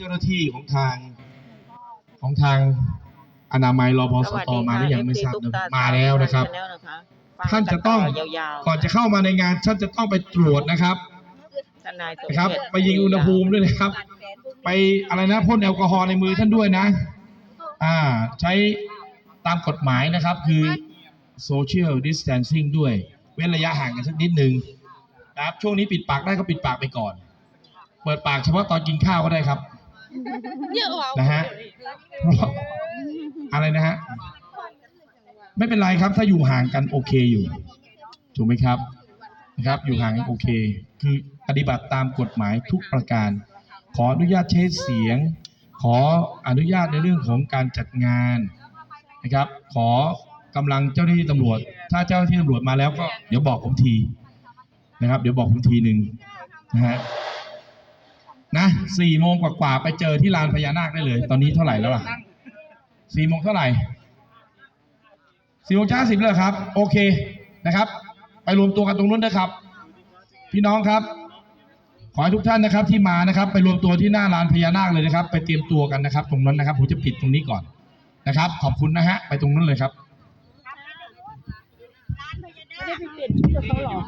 เจ้าหน้าที่ของทางของทางอนามัยรพสตมาหรือยังไม่ทราบนะมาแล้วนะครับ ท่านจะต้องยาวๆก่อนจะเข้ามาในงานท่านจะต้องไปตรวจนะครับทนายสมนะครับเกียรติไปยิงอุณหภูมิด้วยนะครับ ไปอะไรนะพ่นแอลกอฮอล์ในมือท่านด้วยนะ อ่าใช้ตามกฎหมายนะครับคือ social distancing ด้วย เว้นระยะห่างกันสักนิดนึงนะครับช่วงนี้ปิดปากได้ก็ปิดปากไปก่อน เปิดปากเฉพาะตอนกินข้าวก็ได้ครับ นะฮะเพราะอะไรนะฮะ ไม่เป็นไรครับถ้าอยู่ห่างกันโอเคอยู่ ถูกไหมครับนะครับ อยู่ห่างกันโอเค คือปฏิบัติตามกฎหมายทุกประการ ขออนุญาตใช้เสียง ขออนุญาตในเรื่องของการจัดงานนะครับ ขอกำลังเจ้าหน้าที่ตำรวจ ถ้าเจ้าหน้าที่ตำรวจมาแล้วก็เดี๋ยวบอกผมทีนะครับ เดี๋ยวบอกผมทีหนึ่งนะฮะ นะสี่โมงกว่าๆไปเจอที่ลานพญานาคได้เลย ตอนนี้เท่าไหร่แล้วล่ะสี่โมงเท่าไหร่สี่โมงเช้าสิบเลยครับ โอเคนะครับ ไปรวมตัวกันตรงนู้นนะครับ พี่น้องครับ ขอให้ทุกท่านนะครับ ที่มานะครับ ไปรวมตัวที่หน้าลานพญานาคเลยนะครับ ไปเตรียมตัวกันนะครับ ตรงนั้นนะครับผมจะปิดตรงนี้ก่อนนะครับ ขอบคุณนะฮะ ไปตรงนั้นเลยครับไม่ได้ไปเปลี่ยนชื่อกับเขาหรอ